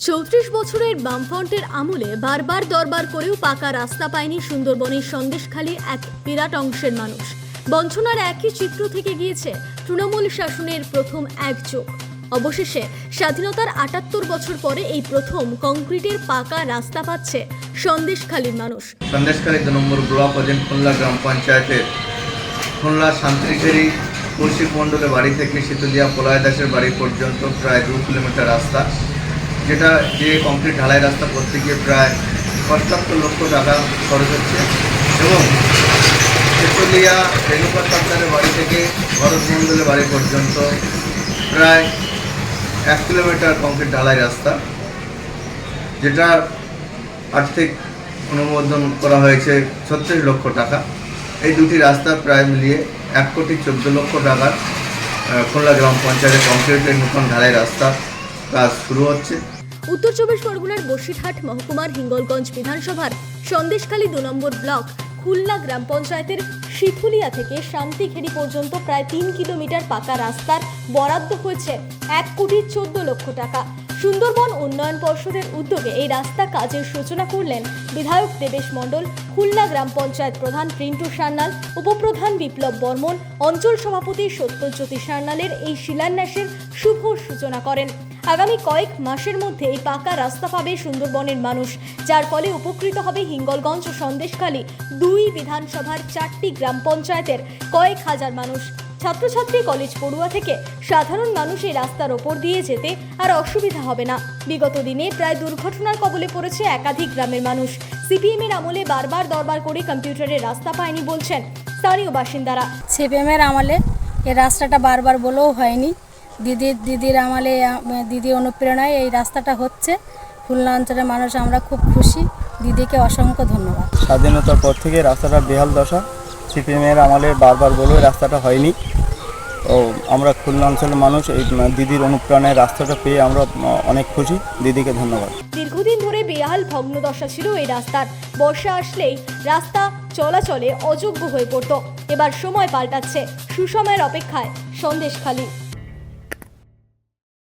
চৌত্রিশ বছরের বামফ্রন্টের আমলে বারবার দরবার করেও পাকা রাস্তা পায়নি সুন্দরবনের সন্দেশখালীর এক বিরাট অংশের মানুষ। বঞ্চনার একই চিত্র থেকে গিয়েছে তৃণমূল শাসনের প্রথম এক যুগ অবশেষে স্বাধীনতার আটাত্তর বছর পরে এই প্রথম কংক্রিটের পাকা রাস্তা পাচ্ছে সন্দেশখালীর মানুষ। সন্দেশকারী দু নম্বর ব্লক অধীন খুলনা গ্রাম পঞ্চায়েতের খুলনা শান্তিঘেরি কৌশিক মণ্ডলের বাড়ি থেকে শীতলিয়া পলায় দাসের বাড়ি পর্যন্ত প্রায় দু কিলোমিটার রাস্তা। যেটা যে কংক্রিট ঢালাই রাস্তা করতে গিয়ে প্রায় পঁচাত্তর লক্ষ টাকা খরচ হচ্ছে। এবং শীতলিয়া রেণুকা সরকারের বাড়ি থেকে ভরত মণ্ডলের বাড়ি পর্যন্ত প্রায় এক কিলোমিটার কংক্রিট ঢালাই রাস্তা, যেটা আর্থিক অনুমোদন করা হয়েছে ছত্রিশ লক্ষ টাকা। এই দুটি রাস্তা প্রায় মিলিয়ে এক কোটি চোদ্দ লক্ষ টাকার খুলনা গ্রাম পঞ্চায়েতের কংক্রিটের নতুন ঢালাই রাস্তা কাজ শুরু হচ্ছে। উত্তর চব্বিশ পরগনার বসিরহাট মহকুমার হিঙ্গলগঞ্জ বিধানসভার সন্দেশখালী দু নম্বর ব্লক খুলনা গ্রাম পঞ্চায়েতের শিথুলিয়া থেকে শান্তিঘেরি পর্যন্ত প্রায় তিন কিলোমিটার পাকা রাস্তার বরাদ্দ হয়েছে এক কোটি চোদ্দ লক্ষ টাকা। সুন্দরবন উন্নয়ন পর্ষদের উদ্যোগে এই রাস্তা কাজের সূচনা করলেন বিধায়ক দেবেশ মণ্ডল, খুলনা গ্রাম পঞ্চায়েত প্রধান প্রিন্টু সান্যাল, উপপ্রধান বিপ্লব বর্মন, অঞ্চল সভাপতি সত্যজ্যোতি সান্যালের এই শিলান্যাসের শুভ সূচনা করেন। আগামী কয়েক মাসের মধ্যে এই পাকা রাস্তা পাবে সুন্দরবনের মানুষ, যার ফলে উপকৃত হবে হিঙ্গলগঞ্জ ও সন্দেশখালী দুই বিধানসভার চারটি গ্রাম পঞ্চায়েতের কয়েক হাজার মানুষ। ছাত্রছাত্রী কলেজ পড়ুয়া থেকে সাধারণ মানুষ এই রাস্তার ওপর দিয়ে যেতে আর অসুবিধা হবে না। বিগত দিনে প্রায় দুর্ঘটনার কবলে পড়েছে একাধিক গ্রামের মানুষ। সিপিএমের আমলে বারবার দরবার করে কম্পিউটারের রাস্তা পায়নি বলছেন স্থানীয় বাসিন্দারা। সিপিএমের আমলে এই রাস্তাটা বারবার বলেও হয়নি। দিদির দিদির আমলে আম, দিদির অনুপ্রেরণায় এই রাস্তাটা হচ্ছে। খুলনা অঞ্চলের মানুষ আমরা খুব খুশি। দিদিকে অসংখ্য ধন্যবাদ। স্বাধীনতার পর থেকে রাস্তাটা বেহাল দশা। সিপিএমের আমলে বারবার বলেও রাস্তাটা হয়নি। ও আমরা খুলনা অঞ্চলের মানুষ এই দিদির অনুপ্রেরণায় রাস্তাটা পেয়ে আমরা অনেক খুশি। দিদিকে ধন্যবাদ। দীর্ঘদিন ধরে বেহাল ভগ্নদশা ছিল এই রাস্তার। বর্ষা আসলেই রাস্তা চলাচলে অযোগ্য হয়ে পড়তো। এবার সময় পাল্টাচ্ছে। সুসময়ের অপেক্ষায় সন্দেশখালী